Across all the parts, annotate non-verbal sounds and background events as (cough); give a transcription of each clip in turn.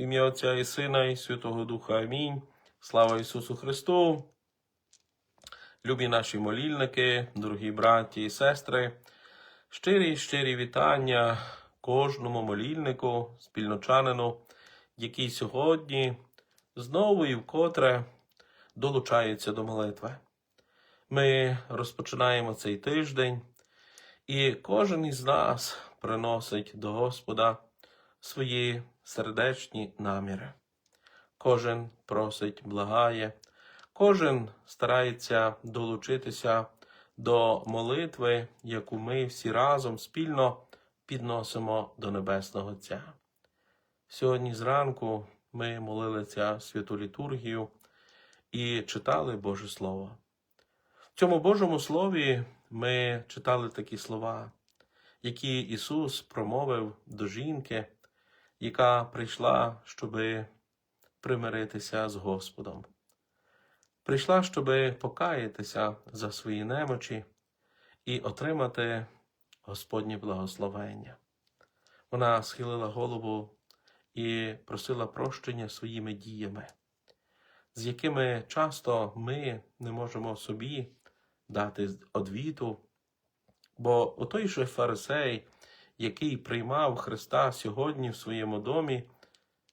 Ім'я Отця і Сина, і Святого Духа. Амінь. Слава Ісусу Христу. Любі наші молільники, дорогі браті і сестри, щирі щирі вітання кожному молільнику, спільночанину, який сьогодні знову і вкотре долучається до молитви. Ми розпочинаємо цей тиждень, і кожен із нас приносить до Господа свої сердечні наміри. Кожен просить, благає, кожен старається долучитися до молитви, яку ми всі разом спільно підносимо до Небесного Отця. Сьогодні зранку ми молилися святу літургію і читали Боже Слово. В цьому Божому Слові ми читали такі слова, які Ісус промовив до жінки, яка прийшла, щоби примиритися з Господом. Прийшла, щоби покаятися за свої немочі і отримати Господнє благословення. Вона схилила голову і просила прощення своїми діями, з якими часто ми не можемо собі дати одвіту, бо отой же фарисей, який приймав Христа сьогодні в своєму домі,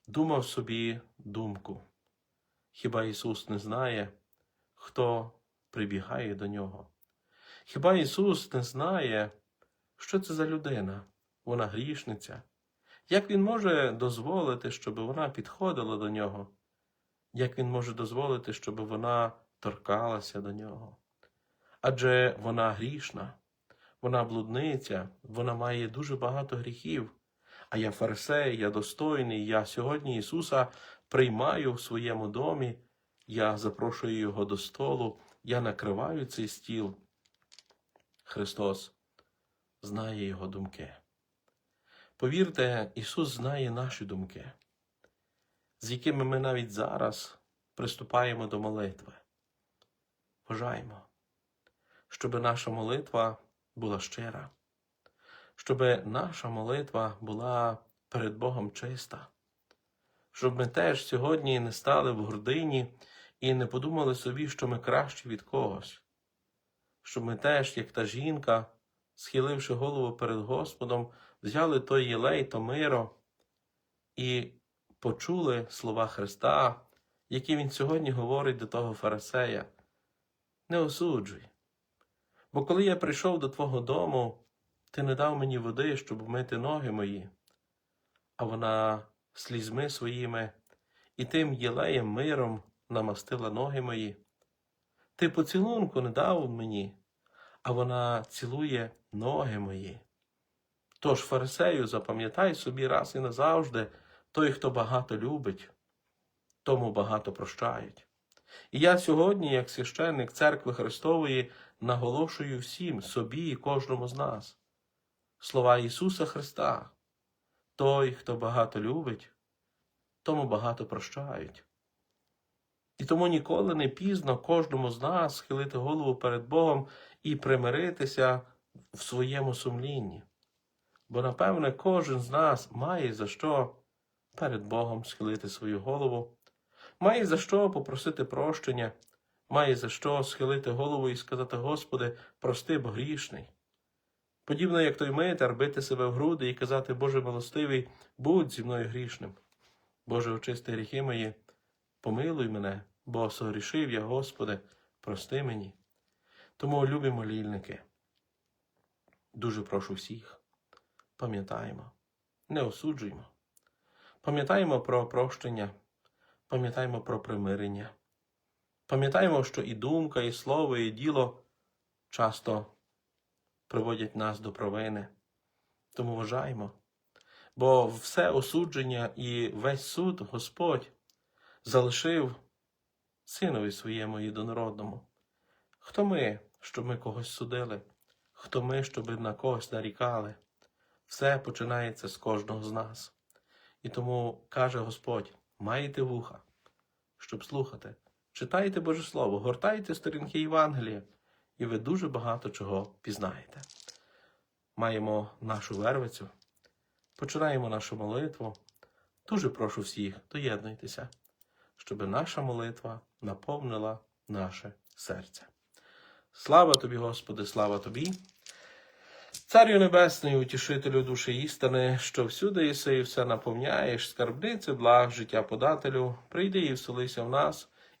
думав собі думку. Хіба Ісус не знає, хто прибігає до нього? Хіба Ісус не знає, що це за людина? Вона грішниця. Як Він може дозволити, щоб вона підходила до нього? Як Він може дозволити, щоб вона торкалася до нього? Адже вона грішна, вона блудниця, вона має дуже багато гріхів. А я фарисей, я достойний, я сьогодні Ісуса приймаю в своєму домі, я запрошую Його до столу, я накриваю цей стіл. Христос знає Його думки. Повірте, Ісус знає наші думки, з якими ми навіть зараз приступаємо до молитви. Бажаємо, щоб наша молитва була щира, щоб наша молитва була перед Богом чиста, щоб ми теж сьогодні не стали в гордині і не подумали собі, що ми кращі від когось, щоб ми теж, як та жінка, схиливши голову перед Господом, взяли той єлей, то миро і почули слова Христа, які Він сьогодні говорить до того фарисея. Не осуджуй. Бо коли я прийшов до твого дому, ти не дав мені води, щоб вмити ноги мої, а вона слізьми своїми і тим єлеєм миром намастила ноги мої. Ти поцілунку не дав мені, а вона цілує ноги мої. Тож, фарисею, запам'ятай собі раз і назавжди, той, хто багато любить, тому багато прощають. І я сьогодні, як священник церкви Христової, наголошую всім собі і кожному з нас слова Ісуса Христа. Той, хто багато любить, тому багато прощають. І тому ніколи не пізно кожному з нас схилити голову перед Богом і примиритися в своєму сумлінні. Бо, напевне, кожен з нас має за що перед Богом схилити свою голову, має за що попросити прощення, має за що схилити голову і сказати, Господи, прости, бо грішний. Подібно як той митар, бити себе в груди і казати, Боже милостивий, будь зі мною грішним. Боже, очисти гріхи мої, помилуй мене, бо согрішив я, Господи, прости мені. Тому, любі молільники, дуже прошу всіх, пам'ятаємо, не осуджуємо. Пам'ятаємо про прощення, пам'ятаємо про примирення. Пам'ятаємо, що і думка, і слово, і діло часто приводять нас до провини. Тому вважаємо, бо все осудження і весь суд Господь залишив синові своєму єдинородному. Хто ми, щоб ми когось судили? Хто ми, щоб на когось нарікали? Все починається з кожного з нас. І тому каже Господь: маєте вуха, щоб слухати, читайте Боже Слово, гортайте сторінки Євангелія, і ви дуже багато чого пізнаєте. Маємо нашу вервицю, починаємо нашу молитву, Дуже прошу всіх, доєднуйтеся, щоб наша молитва наповнила наше серце. Слава тобі, Господи, слава тобі. Царю Небесний, утішителю душі істини, що всюди єси і все наповняєш, скарбниці благ, життя подателю, прийди і вселися в нас,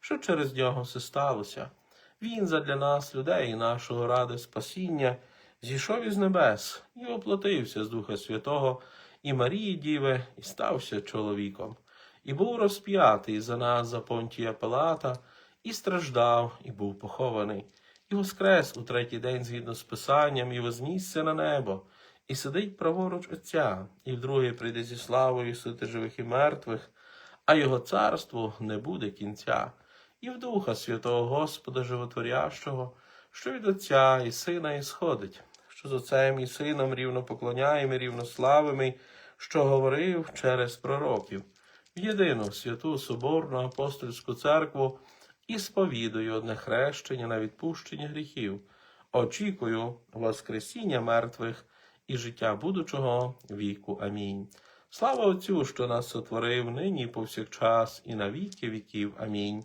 що через нього все сталося. Він задля нас, людей, нашого ради спасіння, зійшов із небес і оплатився з Духа Святого і Марії Діви, і стався чоловіком, і був розп'ятий за нас за понтія Пилата, і страждав, і був похований, і воскрес у третій день згідно з Писанням, і вознісся на небо, і сидить праворуч Отця, і вдруге прийде зі славою сити живих і мертвих, а його царству не буде кінця, і в Духа Святого Господа Животворящого, що від Отця і Сина ісходить, що з Отцем і Сином рівно поклоняємо, рівно славимо, що говорив через пророків, в єдину святу Соборну апостольську церкву і сповідую одне хрещення на відпущення гріхів, очікую Воскресіння мертвих і життя будучого віку. Амінь. Слава Отцю, що нас сотворив нині повсякчас, і на віки віків. Амінь.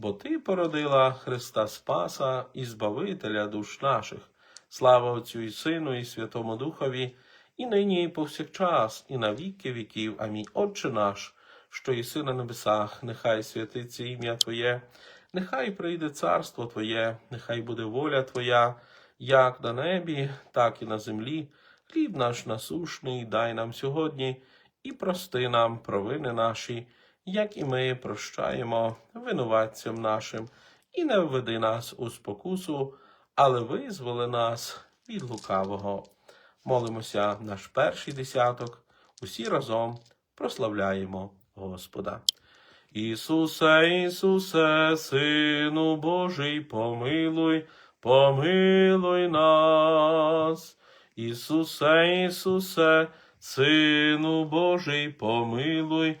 бо Ти породила Христа Спаса і Збавителя душ наших. Слава Отцю і Сину, і Святому Духові, і нині, і повсякчас, і на віки віків. Амінь. Отче наш, що єси на небесах, нехай святиться ім'я Твоє, нехай прийде царство Твоє, нехай буде воля Твоя, як на небі, так і на землі. Хліб наш насушний дай нам сьогодні, і прости нам провини наші, як і ми прощаємо винуватцям нашим, і не введи нас у спокусу, але визволи нас від лукавого. Молимося наш перший десяток, усі разом прославляємо Господа. Ісусе, Ісусе, Сину Божий, помилуй, помилуй нас. Ісусе, Ісусе, Сину Божий, помилуй,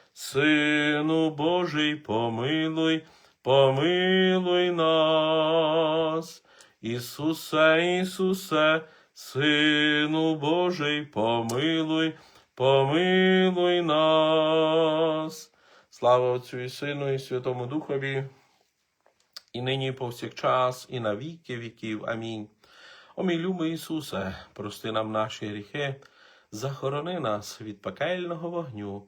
Сину Божий, помилуй, помилуй нас. Ісусе, Ісусе, Сину Божий, помилуй, помилуй нас. Слава Отцю і Сину, і Святому Духові, і нині і повсякчас, і на віки віків. Амінь. О мій любий Ісусе, прости нам наші гріхи, захорони нас від пекельного вогню,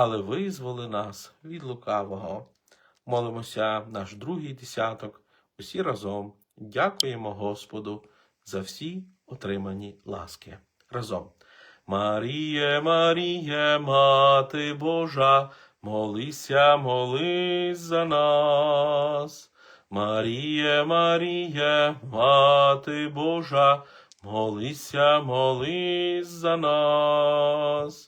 але визволи нас від лукавого. Молимося наш другий десяток, усі разом дякуємо Господу за всі отримані ласки. Разом. Маріє, Маріє, Мати Божа, молися, молись за нас. Маріє, Маріє, Мати Божа, молися, молись за нас.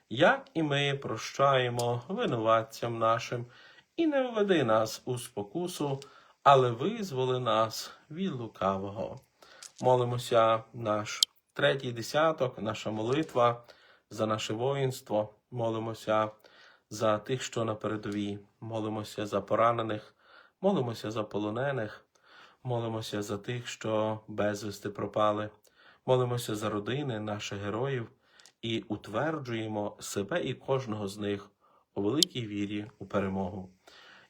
як і ми прощаємо винуватцям нашим, і не введи нас у спокусу, але визволи нас від лукавого. Молимося наш третій десяток, наша молитва за наше воїнство. Молимося за тих, що на передовій, молимося за поранених, молимося за полонених, молимося за тих, що безвісти пропали, молимося за родини наших героїв і утверджуємо себе і кожного з них у великій вірі у перемогу.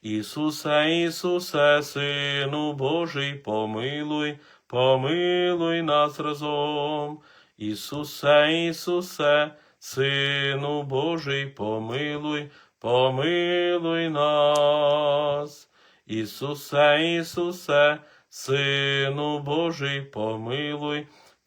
Ісусе, Ісусе, Сину Божий, помилуй, помилуй нас разом. Ісусе, Ісусе, Сину Божий, помилуй, помилуй нас. Ісусе, Ісусе, Сину Божий, помилуй,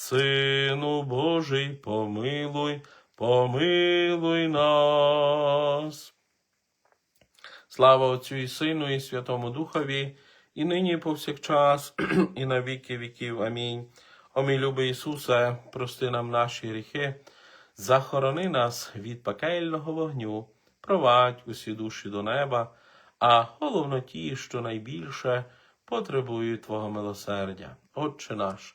Сину Божий, помилуй, помилуй нас. Слава Отцю і Сину, і Святому Духові, і нині, і повсякчас, (clears throat) і на віки віків. Амінь. О мій любий Ісусе, прости нам наші гріхи, захорони нас від пекельного вогню, провадь усі душі до неба, а головно ті, що найбільше потребують Твого милосердя. Отче наш,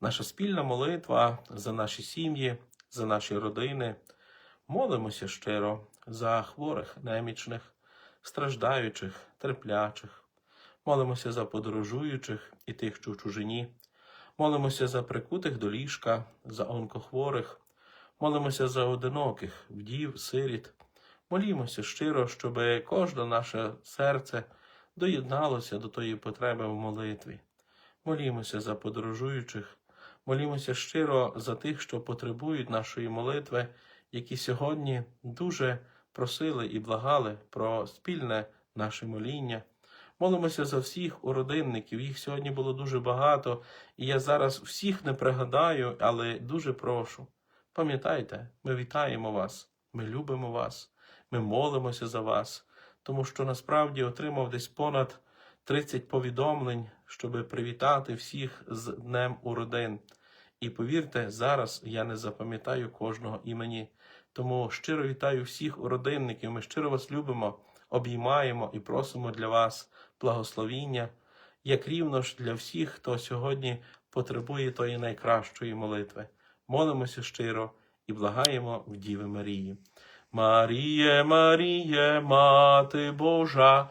наша спільна молитва за наші сім'ї, за наші родини. Молимося щиро за хворих, немічних, страждаючих, терплячих. Молимося за подорожуючих і тих, що в чужині. Молимося за прикутих до ліжка, за онкохворих. Молимося за одиноких, вдів, сиріт. Молімося щиро, щоб кожне наше серце доєдналося до тої потреби в молитві. Молімося за подорожуючих, молімося щиро за тих, що потребують нашої молитви, які сьогодні дуже просили і благали про спільне наше моління. Молимося за всіх уродинників, їх сьогодні було дуже багато, і я зараз всіх не пригадаю, але дуже прошу. Пам'ятайте, ми вітаємо вас, ми любимо вас, ми молимося за вас, тому що насправді отримав десь понад 30 повідомлень, щоб привітати всіх з Днем Уродин. І повірте, зараз я не запам'ятаю кожного імені. Тому щиро вітаю всіх уродинників. Ми щиро вас любимо, обіймаємо і просимо для вас благословіння, як рівно ж для всіх, хто сьогодні потребує тої найкращої молитви. Молимося щиро і благаємо в Діви Марії. Маріє, Маріє, Мати Божа,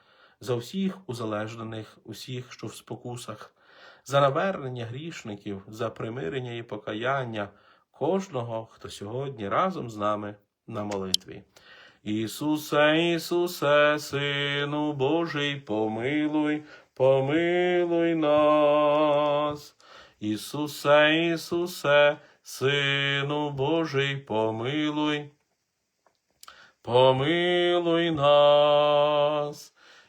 за всіх узалежнених, усіх, що в спокусах, за навернення грішників, за примирення і покаяння кожного, хто сьогодні разом з нами на молитві. Ісусе, Ісусе, Сину Божий, помилуй, помилуй нас. Ісусе, Ісусе, Сину Божий, помилуй. Помилуй нас,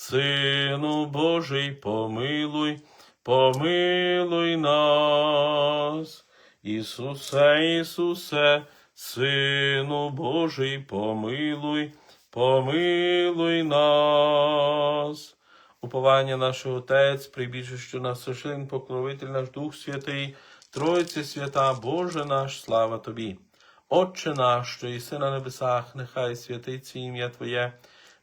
Сину Божий, помилуй, помилуй нас, Ісусе, Ісусе, Сину Божий, помилуй, помилуй нас. Уповання наш Отець, прибіжище нас сошин, покровитель наш Дух Святий, Тройці свята, Боже наш, слава Тобі. Отче наш, що єси на небесах, нехай святиться ім'я Твоє,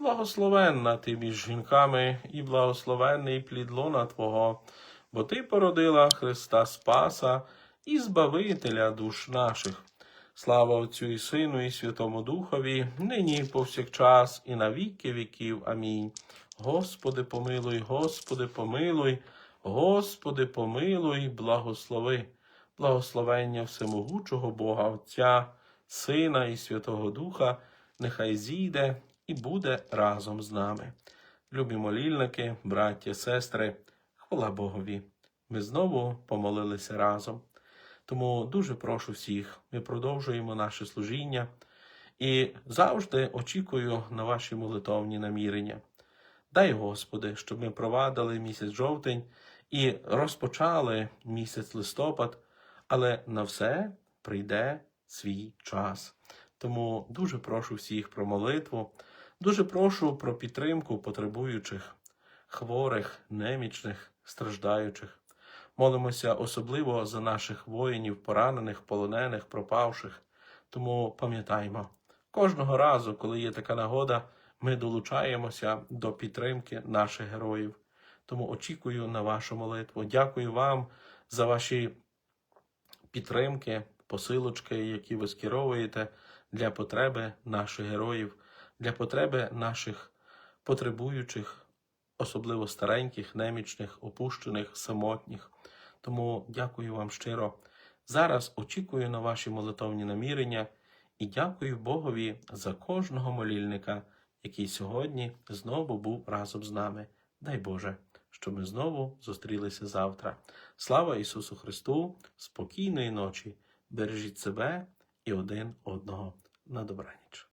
благословенна ти між жінками, і благословенний плід лона Твого, бо Ти породила Христа Спаса і Збавителя душ наших. Слава Отцю і Сину, і Святому Духові, нині і повсякчас, і на віки віків. Амінь. Господи, помилуй, Господи, помилуй, Господи, помилуй, благослови, благословення всемогучого Бога Отця, Сина і Святого Духа, нехай зійде і буде разом з нами. Любі молільники, браття, сестри, хвала Богові. Ми знову помолилися разом. Тому дуже прошу всіх, ми продовжуємо наше служіння і завжди очікую на ваші молитовні намірення. Дай, Господи, щоб ми провадили місяць жовтень і розпочали місяць листопад, але на все прийде свій час. Тому дуже прошу всіх про молитву, дуже прошу про підтримку потребуючих, хворих, немічних, страждаючих. Молимося особливо за наших воїнів, поранених, полонених, пропавших. Тому пам'ятаймо, кожного разу, коли є така нагода, ми долучаємося до підтримки наших героїв. Тому очікую на вашу молитву. Дякую вам за ваші підтримки, посилочки, які ви скеровуєте для потреби наших героїв, для потреби наших потребуючих, особливо стареньких, немічних, опущених, самотніх. Тому дякую вам щиро. Зараз очікую на ваші молитовні намірення і дякую Богові за кожного молільника, який сьогодні знову був разом з нами. Дай Боже, щоб ми знову зустрілися завтра. Слава Ісусу Христу! Спокійної ночі! Бережіть себе і один одного на добраніч.